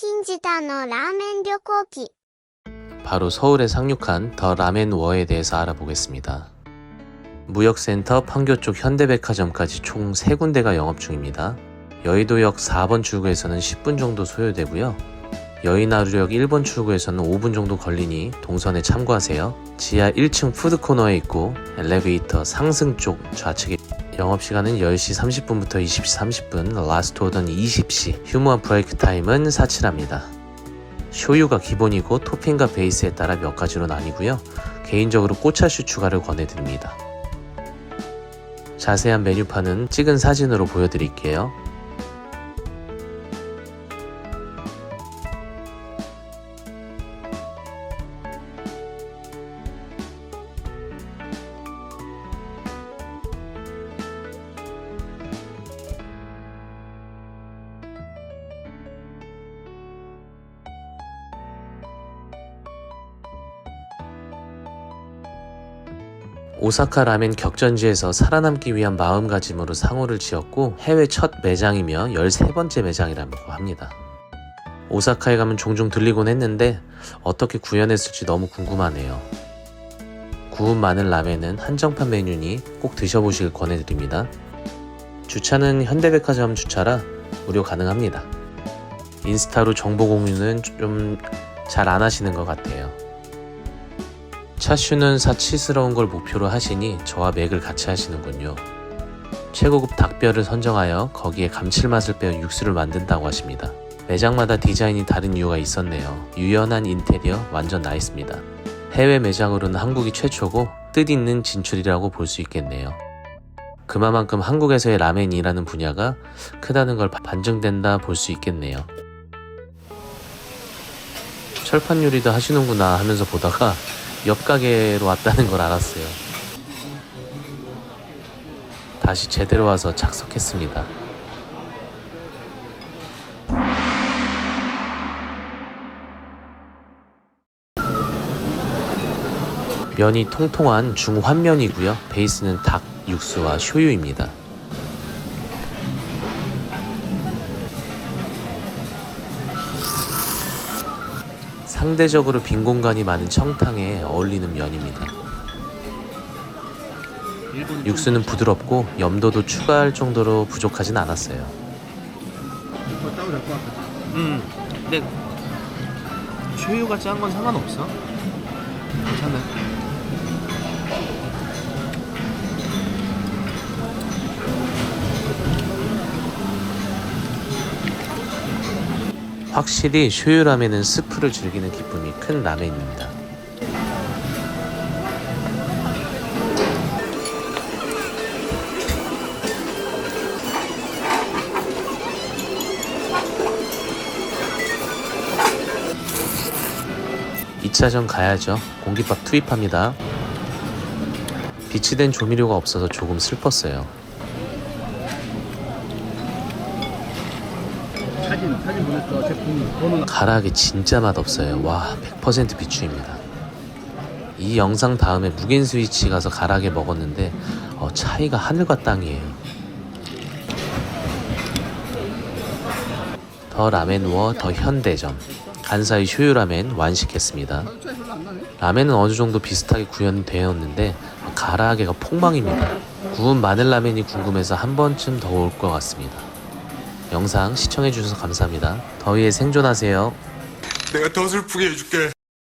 핑지 단어 라멘 료고기 바로 서울에 상륙한 더 라멘 워에 대해서 알아보겠습니다. 무역센터 판교 쪽 현대백화점까지 총 3군데가 영업 중입니다. 여의도역 4번 출구에서는 10분 정도 소요되고요. 여의나루역 1번 출구에서는 5분 정도 걸리니 동선에 참고하세요. 지하 1층 푸드코너에 있고 엘리베이터 상승 쪽 좌측에 영업시간은 10시 30분부터 20시 30분, 라스트 오더는 20시, 휴무한 브레이크 타임은 사치랍니다. 쇼유가 기본이고 토핑과 베이스에 따라 몇 가지로 나뉘고요. 개인적으로 꽃차슈 추가를 권해드립니다. 자세한 메뉴판은 찍은 사진으로 보여드릴게요. 오사카 라멘 격전지에서 살아남기 위한 마음가짐으로 상호를 지었고 해외 첫 매장이며 13번째 매장이라고 합니다. 오사카에 가면 종종 들리곤 했는데 어떻게 구현했을지 너무 궁금하네요. 구운 마늘 라멘은 한정판 메뉴니 꼭 드셔보시길 권해드립니다. 주차는 현대백화점 주차라 무료 가능합니다. 인스타로 정보 공유는 좀 잘 안 하시는 것 같아요. 차슈는 사치스러운 걸 목표로 하시니 저와 맥을 같이 하시는군요. 최고급 닭뼈를 선정하여 거기에 감칠맛을 빼어 육수를 만든다고 하십니다. 매장마다 디자인이 다른 이유가 있었네요. 유연한 인테리어 완전 나이스입니다. 해외 매장으로는 한국이 최초고 뜻있는 진출이라고 볼 수 있겠네요. 그만큼 한국에서의 라멘이라는 분야가 크다는 걸 반증된다 볼 수 있겠네요. 철판 요리도 하시는구나 하면서 보다가 옆 가게로 왔다는 걸 알았어요. 다시 제대로 와서 착석했습니다. 면이 통통한 중환면이고요. 베이스는 닭 육수와 쇼유입니다. 상대적으로 빈 공간이 많은 청탕에 어울리는 면입니다. 육수는 부드럽고 염도도 추가할 정도로 부족하진 않았어요. 이거 따로 될것 같아. 음, 근데 쇼유가 짠 건 상관없어. 괜찮아. 확실히 쇼유 라면은 스프를 즐기는 기쁨이 큰 라면입니다. 이차전 가야죠. 공깃밥 투입합니다. 비치된 조미료가 없어서 조금 슬펐어요. 사진 사진 보냈어. 제품 번호 가락이 진짜 맛없어요. 와, 100% 비추입니다. 이 영상 다음에 무겐 스위치 가서 가락에 먹었는데 어, 차이가 하늘과 땅이에요. 더 라멘워 더 현대점 간사이 쇼유 라멘 완식했습니다. 라멘은 어느 정도 비슷하게 구현되었는데 가라아게가 폭망입니다. 구운 마늘 라멘이 궁금해서 한 번쯤 더 올 것 같습니다. 영상 시청해주셔서 감사합니다. 더위에 생존하세요. 내가 더 슬프게 해줄게.